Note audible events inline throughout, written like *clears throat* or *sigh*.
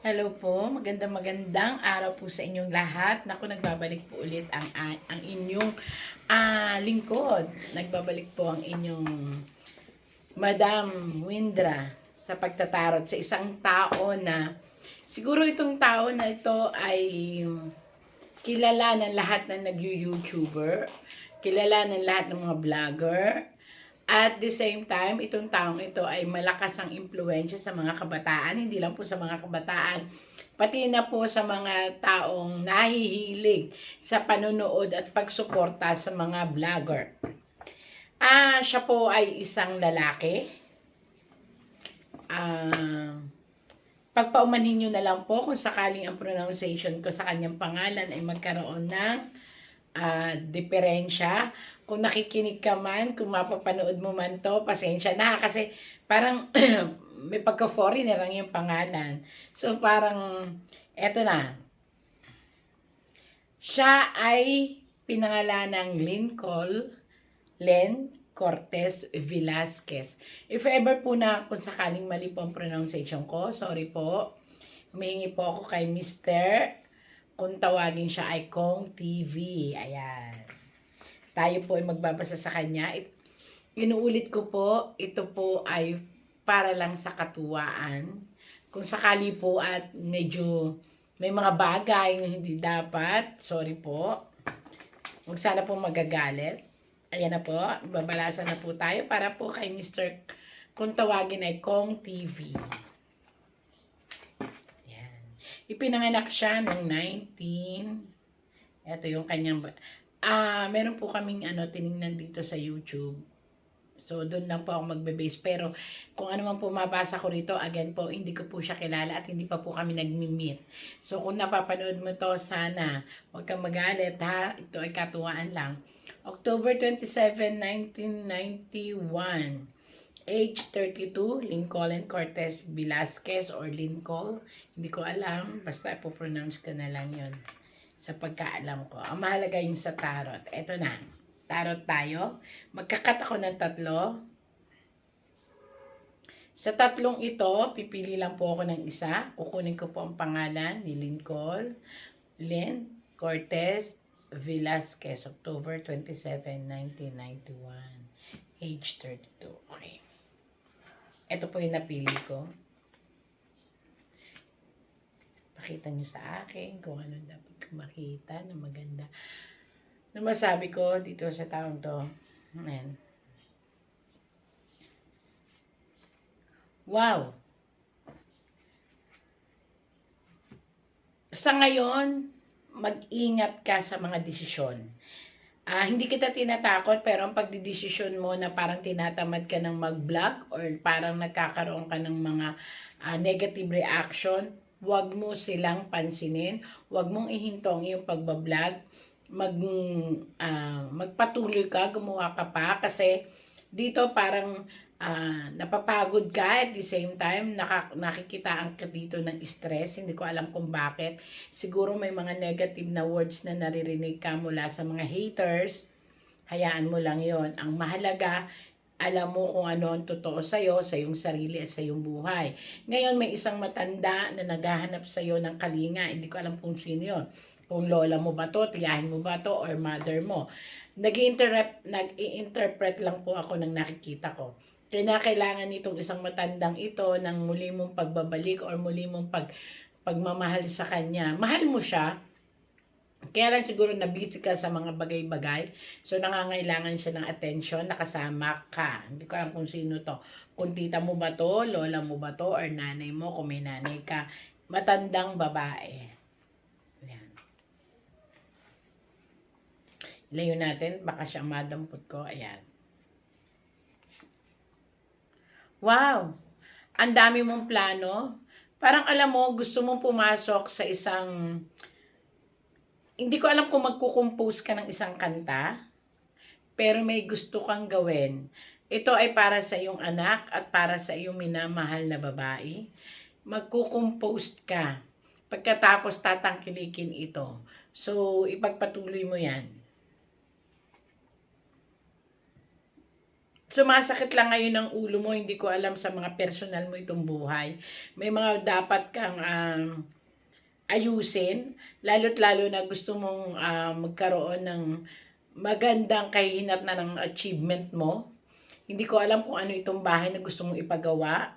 Hello po, magandang magandang araw po sa inyong lahat. Naku, nagbabalik po ulit ang ang inyong ah, lingkod. Nagbabalik po ang inyong Madam Windra sa pagtatarot sa isang tao na siguro itong tao na ito ay kilala ng lahat ng nag-YouTuber, kilala ng lahat ng mga vlogger, at the same time, itong taong ito ay malakas ang impluensya sa mga kabataan, hindi lang po sa mga kabataan, pati na po sa mga taong nahihilig sa panonood at pagsuporta sa mga vlogger. Ah, siya po ay isang lalaki. Ah, pagpaumanhin nyo na lang po kung sakaling ang pronunciation ko sa kanyang pangalan ay magkaroon ng ah, diferensya. Kung nakikinig ka man, kung mapapanood mo man to, pasensya na kasi parang *clears throat* may pagka-foreigner ang yung pangalan. So parang, eto na. Siya ay pinangalan ng Lincoln Len Cortez Velasquez. If ever po na kung sakaling mali po ang pronunciation ko, sorry po. Humingi po ako kay Mr. Kung tawagin siya ay Kong TV. Ayan. Tayo po ay magbabasa sa kanya. It, inuulit ko po, ito po ay para lang sa katuwaan. Kung sakali po at medyo may mga bagay na hindi dapat, sorry po. Huwag sana po magagalit. Ayan na po, babalasan na po tayo para po kay Mr. Kung tawagin ay Kong TV. Ayan. Ipinanganak siya noong 19... Ito yung kanyang... Ah, meron po kaming ano, tiningnan dito sa YouTube. So, doon lang po ako magbe-base. Pero, kung ano man po mabasa ko rito, again po, hindi ko po siya kilala at hindi pa po kami nagmi-meet. So, kung napapanood mo to, sana, huwag kang magalit ha. Ito ay katuwaan lang. October 27, 1991. Age 32, Lincoln Cortez Velasquez or Lincoln. Hindi ko alam. Basta ipopronounce ko na lang yon sa pagkaalam ko. Ang mahalaga yung sa tarot. Eto na. Tarot tayo. Magkakat ako ng tatlo. Sa tatlong ito, pipili lang po ako ng isa. Kukunin ko po ang pangalan ni Lincoln, Len Cortez Velasquez, October 27, 1991. Age 32. Okay. Ito po yung napili ko. Pakita nyo sa akin kung ano dapat ko makita na maganda. Na masabi ko dito sa taong to. Ayan. Wow! Sa ngayon, mag-ingat ka sa mga desisyon. Ah, hindi kita tinatakot pero ang pagdidesisyon mo na parang tinatamad ka ng mag-vlog or parang nagkakaroon ka ng mga ah, negative reaction, huwag mo silang pansinin, huwag mong ihintong yung pagbablog, mag ah, magpatuloy ka, gumawa ka pa. Kasi dito parang ah, napapagod ka at the same time naka, nakikitaan ka dito ng stress. Hindi ko alam kung bakit. Siguro may mga negative na words na naririnig ka mula sa mga haters. Hayaan mo lang yon ang mahalaga alam mo kung ano ang totoo sa'yo, sa iyong sarili at sa iyong buhay. Ngayon, may isang matanda na naghahanap sa iyo ng kalinga. Hindi ko alam kung sino yun. Kung lola mo ba to, tiyahin mo ba to, or mother mo. Nag-interpret, nag-i-interpret lang po ako ng nakikita ko. Kinakailangan nitong isang matandang ito ng muli mong pagbabalik or muli mong pag, pagmamahal sa kanya. Mahal mo siya, kaya lang siguro nabisi ka sa mga bagay-bagay. So, nangangailangan siya ng attention, nakasama ka. Hindi ko alam kung sino to. Kung tita mo ba to, lola mo ba to, or nanay mo, kung may nanay ka. Matandang babae. Yan. Ilayo natin, baka siya madampot ko. Ayan. Wow! Ang dami mong plano. Parang alam mo, gusto mong pumasok sa isang hindi ko alam kung magkukompose ka ng isang kanta, pero may gusto kang gawin. Ito ay para sa iyong anak at para sa iyong minamahal na babae. Magkukompose ka. Pagkatapos tatangkilikin ito. So, ipagpatuloy mo yan. sumasakit lang ngayon ang ulo mo, hindi ko alam sa mga personal mo itong buhay. May mga dapat kang um, ayusin, lalo't lalo na gusto mong ah, magkaroon ng magandang kahinat na ng achievement mo. Hindi ko alam kung ano itong bahay na gusto mong ipagawa.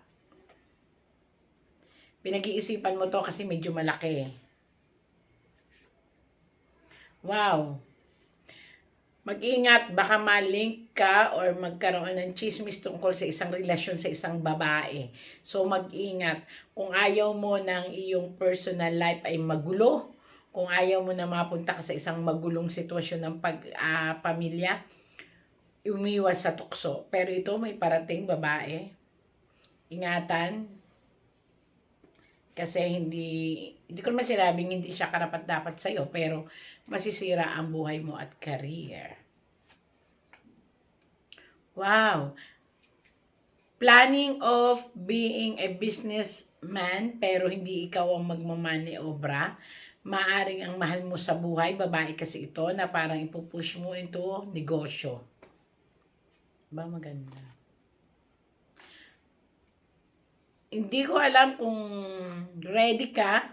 Pinag-iisipan mo to kasi medyo malaki. Wow. Mag-ingat, baka malink ka or magkaroon ng chismis tungkol sa isang relasyon sa isang babae. So mag-ingat. Kung ayaw mo ng iyong personal life ay magulo, kung ayaw mo na mapunta ka sa isang magulong sitwasyon ng pag-pamilya, umiwas sa tukso. Pero ito may parating babae. Ingatan. Kasi hindi, hindi ko naman sinabing hindi siya karapat dapat sa'yo, pero masisira ang buhay mo at career. Wow! Planning of being a businessman pero hindi ikaw ang magmamani obra. Maaring ang mahal mo sa buhay, babae kasi ito na parang ipupush mo into negosyo. Ba maganda? Hindi ko alam kung ready ka,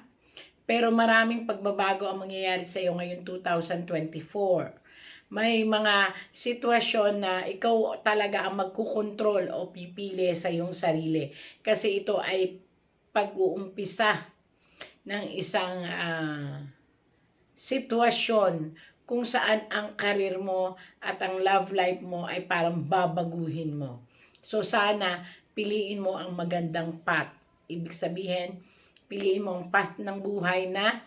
pero maraming pagbabago ang mangyayari sa iyo ngayon 2024. May mga sitwasyon na ikaw talaga ang magkukontrol o pipili sa iyong sarili. Kasi ito ay pag-uumpisa ng isang ah, sitwasyon kung saan ang karir mo at ang love life mo ay parang babaguhin mo. So sana piliin mo ang magandang path. Ibig sabihin, piliin mo ang path ng buhay na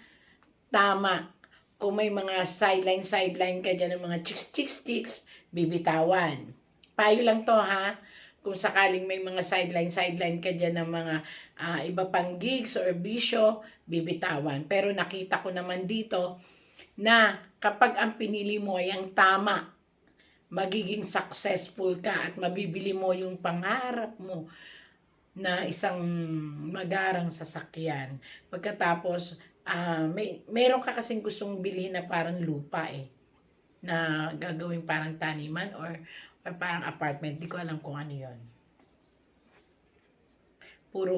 tama. Kung may mga sideline-sideline ka dyan ng mga chicks-chicks-chicks, bibitawan. Payo lang to ha. Kung sakaling may mga sideline-sideline ka dyan ng mga ah, iba pang gigs or bisyo, bibitawan. Pero nakita ko naman dito na kapag ang pinili mo ay ang tama, magiging successful ka at mabibili mo yung pangarap mo na isang magarang sasakyan. Pagkatapos, ah may meron ka kasing gustong bilhin na parang lupa eh na gagawin parang taniman or, or parang apartment. Di ko alam kung ano yon. Puro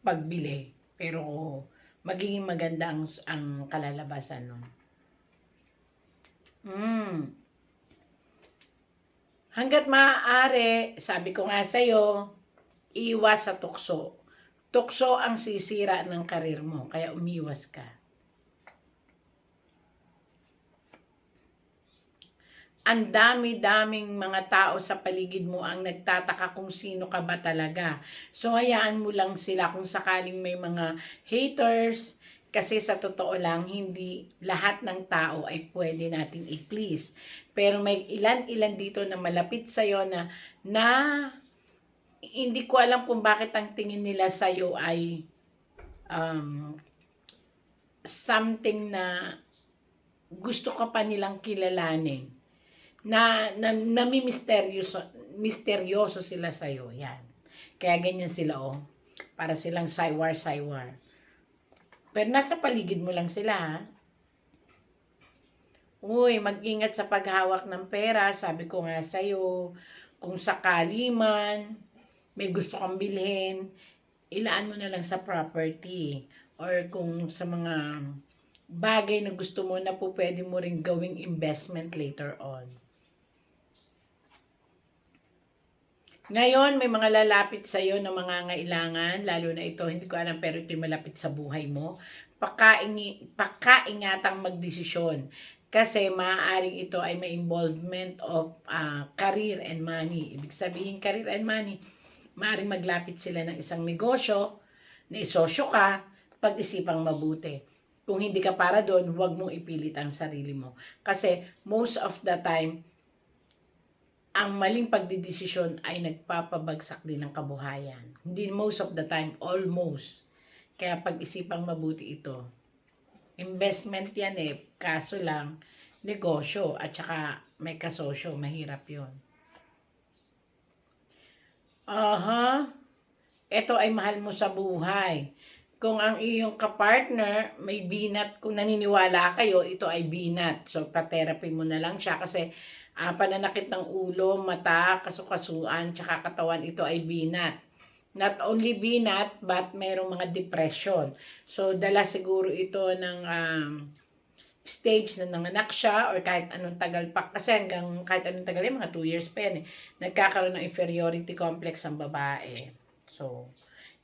pagbili. Pero magiging maganda ang, ang kalalabasan nun. Mm. Hanggat maaari, sabi ko nga sa'yo, iwas sa tukso. Tukso ang sisira ng karir mo, kaya umiwas ka. Ang dami-daming mga tao sa paligid mo ang nagtataka kung sino ka ba talaga. So, hayaan mo lang sila kung sakaling may mga haters, kasi sa totoo lang, hindi lahat ng tao ay pwede nating i-please. Pero may ilan-ilan dito na malapit sa'yo na, na hindi ko alam kung bakit ang tingin nila sa'yo ay um, something na gusto ka pa nilang kilalanin. Na, na nami-misteryoso misteryoso sila sa'yo. Yan. Kaya ganyan sila, oh. Para silang saywar-saywar. Pero nasa paligid mo lang sila, ha? Uy, mag-ingat sa paghawak ng pera. Sabi ko nga sa'yo, kung sakali man, may gusto kang bilhin, ilaan mo na lang sa property. Or kung sa mga bagay na gusto mo na po pwede mo rin gawing investment later on. Ngayon, may mga lalapit sa iyo na mga ngailangan, lalo na ito, hindi ko alam, pero ito malapit sa buhay mo. Pakaingi, pakaingatang magdesisyon. Kasi maaaring ito ay may involvement of uh, career and money. Ibig sabihin, career and money, maaaring maglapit sila ng isang negosyo, na isosyo ka, pag-isipang mabuti. Kung hindi ka para doon, huwag mong ipilit ang sarili mo. Kasi most of the time, ang maling pagdidesisyon ay nagpapabagsak din ng kabuhayan. Hindi most of the time, almost. Kaya pag-isipang mabuti ito. Investment yan eh, kaso lang, negosyo at saka may kasosyo, mahirap yon. Aha, ito ay mahal mo sa buhay. Kung ang iyong kapartner may binat, kung naniniwala kayo, ito ay binat. So, pa-therapy mo na lang siya kasi ah, pananakit ng ulo, mata, kasukasuan, tsaka katawan. Ito ay binat. Not only binat, but mayroong mga depression. So, dala siguro ito ng um, stage na nanganak siya or kahit anong tagal pa. Kasi hanggang kahit anong tagal, eh, mga 2 years pa yan eh. Nagkakaroon ng inferiority complex ang babae. So,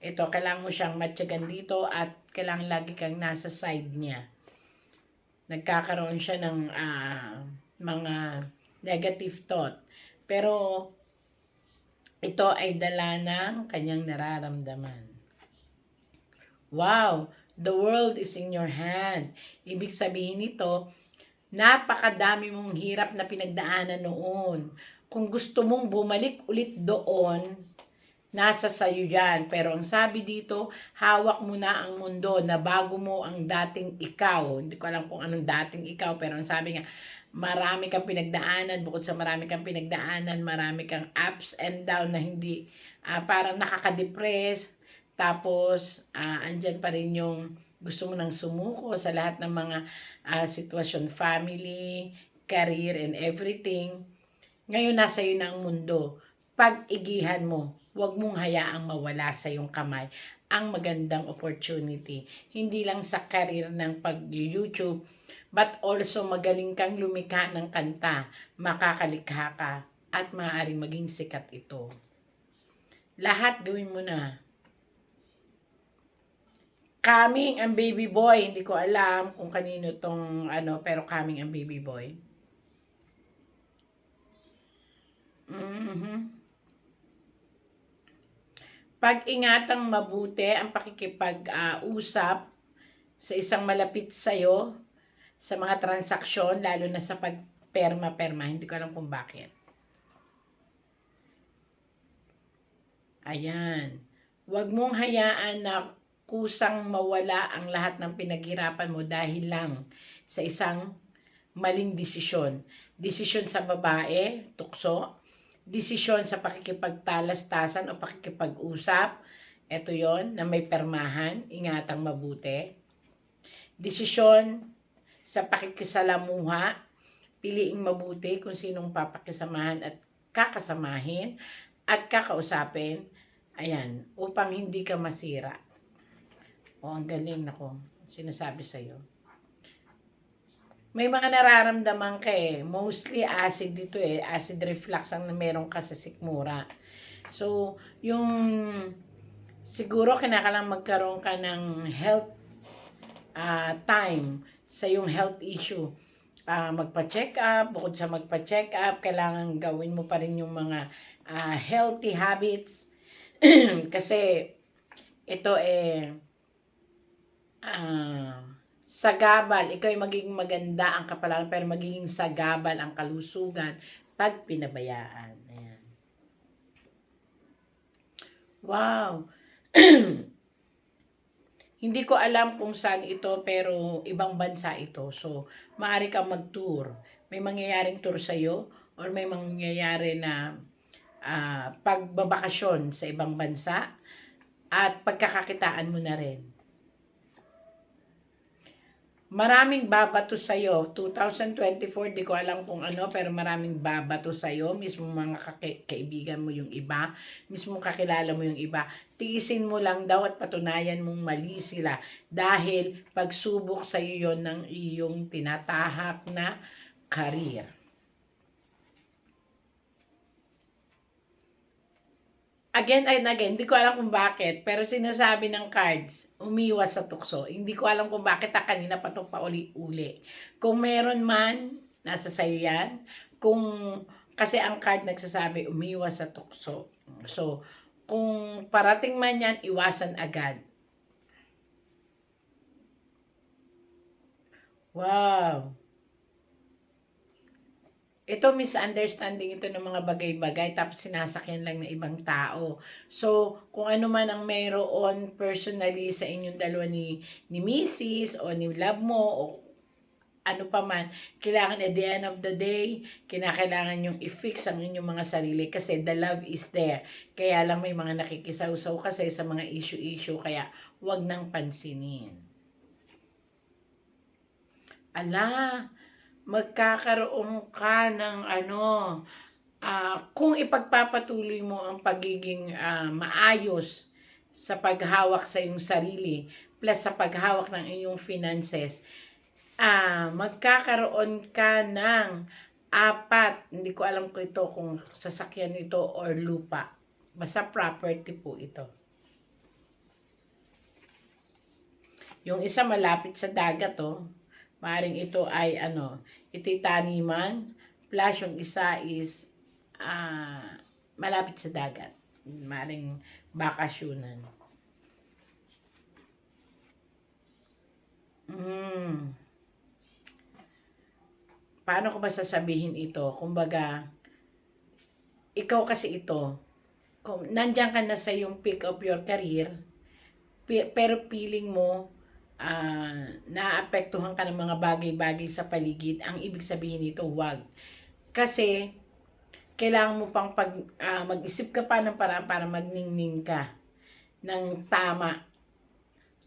ito, kailangan mo siyang matyagan dito at kailangan lagi kang nasa side niya. Nagkakaroon siya ng ah, mga negative thought. Pero, ito ay dala ng kanyang nararamdaman. Wow! The world is in your hand. Ibig sabihin nito, napakadami mong hirap na pinagdaanan noon. Kung gusto mong bumalik ulit doon, nasa sayo yan. Pero ang sabi dito, hawak mo na ang mundo na bago mo ang dating ikaw. Hindi ko alam kung anong dating ikaw, pero ang sabi nga, marami kang pinagdaanan, bukod sa marami kang pinagdaanan, marami kang ups and down na hindi, ah, parang nakaka-depress, tapos, ah, andyan pa rin yung gusto mo nang sumuko sa lahat ng mga ah, sitwasyon, family, career, and everything. Ngayon, nasa iyo na ang mundo. Pag-igihan mo, huwag mong hayaang mawala sa iyong kamay ang magandang opportunity. Hindi lang sa career ng pag-YouTube, but also magaling kang lumikha ng kanta, makakalikha ka, at maaaring maging sikat ito. Lahat gawin mo na. Coming ang baby boy. Hindi ko alam kung kanino tong ano, pero coming ang baby boy. Mhm. Pag-ingatang mabuti ang pakikipag-usap sa isang malapit sa'yo sa mga transaksyon, lalo na sa pagperma-perma. Hindi ko alam kung bakit. Ayan. Huwag mong hayaan na kusang mawala ang lahat ng pinaghirapan mo dahil lang sa isang maling desisyon. Desisyon sa babae, tukso. Desisyon sa pakikipagtalastasan o pakikipag-usap. Ito yon na may permahan, ingatang mabuti. Desisyon sa pakikisalamuha, piliing mabuti kung sinong papakisamahan at kakasamahin at kakausapin. Ayan, upang hindi ka masira. O, ang galing nako. Sinasabi sa'yo. May mga nararamdaman ka eh. Mostly acid dito eh. Acid reflux ang meron ka sa sikmura. So, yung siguro kinakalang magkaroon ka ng health ah, time sa yung health issue. Ah, magpa-check up, bukod sa magpa-check up, kailangan gawin mo pa rin yung mga ah, healthy habits. *clears throat* Kasi ito eh *clears throat* ah, sagabal, ikaw ay magiging maganda ang kapalangan pero magiging sagabal ang kalusugan pag pinabayaan. Ayan. Wow. *clears throat* Hindi ko alam kung saan ito pero ibang bansa ito. So, maaari kang mag-tour. May mangyayaring tour sa'yo or may mangyayari na ah, pagbabakasyon sa ibang bansa at pagkakakitaan mo na rin. Maraming babato sa'yo. 2024, di ko alam kung ano, pero maraming babato sa'yo. Mismo mga kaibigan mo yung iba. Mismo kakilala mo yung iba. Tiisin mo lang daw at patunayan mong mali sila. Dahil pagsubok sa'yo yon ng iyong tinatahak na career. Again and again, hindi ko alam kung bakit, pero sinasabi ng cards, umiwas sa tukso. Hindi ko alam kung bakit ta kanina pa ito pauli-uli. Kung meron man, nasa sayo yan. Kung, kasi ang card nagsasabi, umiwas sa tukso. So, kung parating man yan, iwasan agad. Wow. Ito misunderstanding ito ng mga bagay-bagay tapos sinasakyan lang ng ibang tao. So, kung ano man ang mayroon personally sa inyong dalawa ni, ni Mrs. o ni love mo o ano pa man, kailangan at the end of the day, kinakailangan yung i-fix ang inyong mga sarili kasi the love is there. Kaya lang may mga nakikisaw-saw kasi sa mga issue-issue kaya wag nang pansinin. Ala, magkakaroon ka ng ano, ah, kung ipagpapatuloy mo ang pagiging ah, maayos sa paghawak sa iyong sarili, plus sa paghawak ng iyong finances, ah, magkakaroon ka ng apat, hindi ko alam kung ito kung sasakyan ito or lupa. Basta property po ito. Yung isa malapit sa dagat oh. Maring ito ay ano, ito'y taniman plus yung isa is ah malapit sa dagat. Maring bakasyonan. Mm. Paano ko ba sasabihin ito? Kumbaga, ikaw kasi ito, kung nandyan ka na sa yung peak of your career, pero feeling mo, ah naapektuhan ka ng mga bagay-bagay sa paligid, ang ibig sabihin nito, wag. Kasi, kailangan mo pang pag, ah, mag-isip ka pa ng paraan para magningning ka ng tama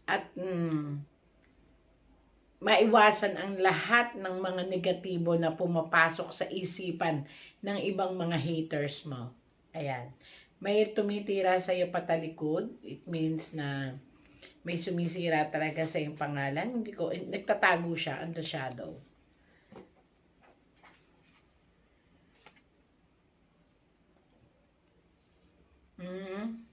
at mm, maiwasan ang lahat ng mga negatibo na pumapasok sa isipan ng ibang mga haters mo. Ayan. May tumitira sa iyo patalikod. It means na may sumisira talaga sa iyong pangalan. Hindi ko, eh, nagtatago siya on the shadow. Mm.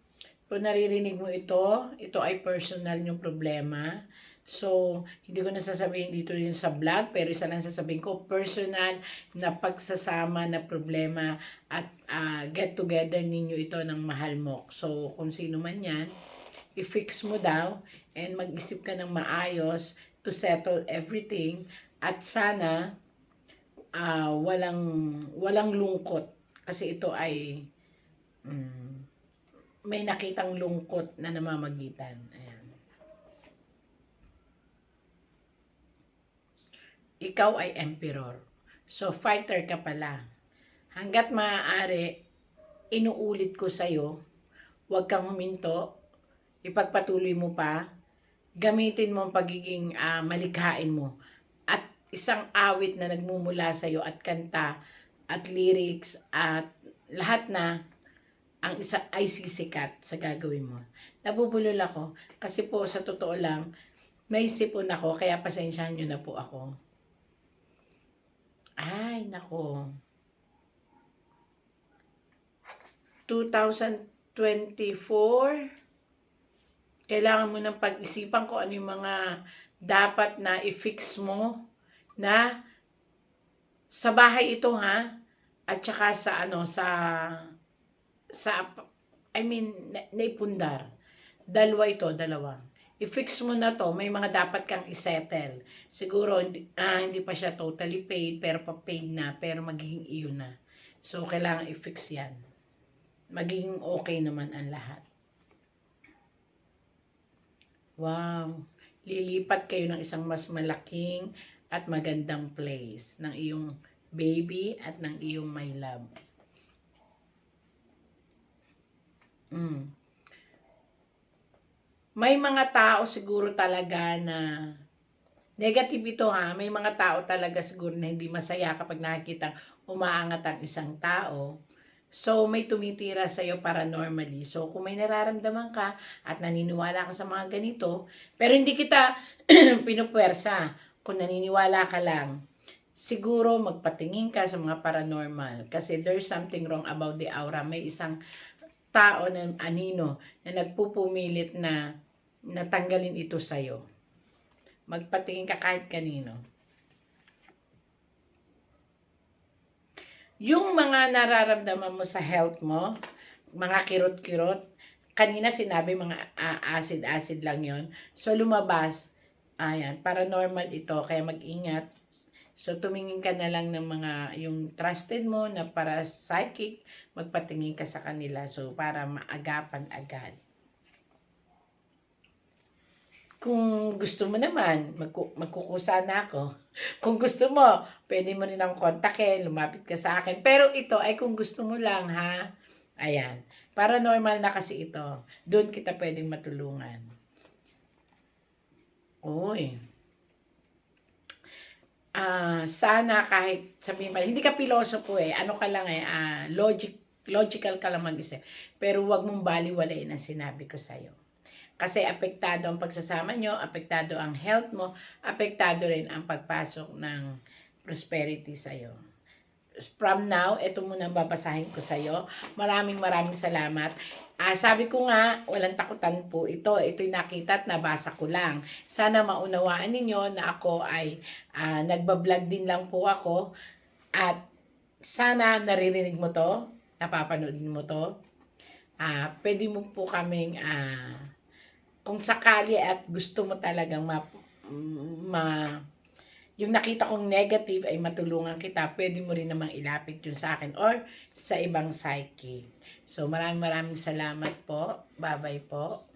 Kung naririnig mo ito, ito ay personal yung problema. So, hindi ko nasasabihin dito yun sa vlog, pero isa lang sasabihin ko, personal na pagsasama na problema at ah, get together ninyo ito ng mahal mo. So, kung sino man yan, i-fix mo daw and mag-isip ka ng maayos to settle everything at sana ah, walang walang lungkot kasi ito ay mm, may nakitang lungkot na namamagitan. Ayan. Ikaw ay emperor. So, fighter ka pala. Hanggat maaari, inuulit ko sa'yo, huwag kang huminto, ipagpatuloy mo pa, gamitin mo ang pagiging ah, malikhain mo. At isang awit na nagmumula sa'yo at kanta, at lyrics, at lahat na, ang isa ay sisikat sa gagawin mo. Nabubulol ako kasi po sa totoo lang, may sipon ako kaya pasensyahan nyo na po ako. Ay, nako. 2024, kailangan mo ng pag-isipan ko ano yung mga dapat na i-fix mo na sa bahay ito ha at saka sa ano sa sa I mean na, naipundar. Dalawa ito, dalawa. I-fix mo na to, may mga dapat kang isettle. Siguro hindi, ah, hindi pa siya totally paid, pero pa-paid na, pero magiging iyo na. So, kailangan i-fix yan. Magiging okay naman ang lahat. Wow. Lilipat kayo ng isang mas malaking at magandang place ng iyong baby at ng iyong my love. Mm. May mga tao siguro talaga na negative ito ha. May mga tao talaga siguro na hindi masaya kapag nakikita umaangat ang isang tao. So, may tumitira sa iyo paranormally. So, kung may nararamdaman ka at naniniwala ka sa mga ganito, pero hindi kita *clears throat* pinupwersa. Kung naniniwala ka lang, siguro magpatingin ka sa mga paranormal. Kasi there's something wrong about the aura. May isang tao ng anino na nagpupumilit na natanggalin ito sa'yo. Magpatingin ka kahit kanino. Yung mga nararamdaman mo sa health mo, mga kirot-kirot, kanina sinabi mga acid-acid lang yon So lumabas, ayan, paranormal ito, kaya mag-ingat. So tumingin ka na lang ng mga, yung trusted mo na para psychic, magpatingin ka sa kanila. So para maagapan agad. Kung gusto mo naman, magku- magkukusa na ako. *laughs* Kung gusto mo, pwede mo rin akong kontakin, lumapit ka sa akin. Pero ito ay kung gusto mo lang, ha? Ayan. Paranormal na kasi ito. Doon kita pwedeng matulungan. Uy. ah, sana kahit sabihin pa, hindi ka pilosopo eh, ano ka lang eh, ah, logic, logical ka lang mag-isip. Pero wag mong baliwalain ang sinabi ko sa'yo. Kasi apektado ang pagsasama nyo, apektado ang health mo, apektado rin ang pagpasok ng prosperity sa'yo. From now, ito muna babasahin ko sa'yo. Maraming maraming salamat. Ah, sabi ko nga, walang takutan po ito. Ito'y nakita at nabasa ko lang. Sana maunawaan ninyo na ako ay ah, nagbablog din lang po ako. At sana naririnig mo to, napapanood mo to. Ah, pwede mo po kaming ah, kung sakali at gusto mo talagang ma, ma yung nakita kong negative ay matulungan kita, pwede mo rin namang ilapit yun sa akin or sa ibang psychic. So maraming maraming salamat po. Bye-bye po.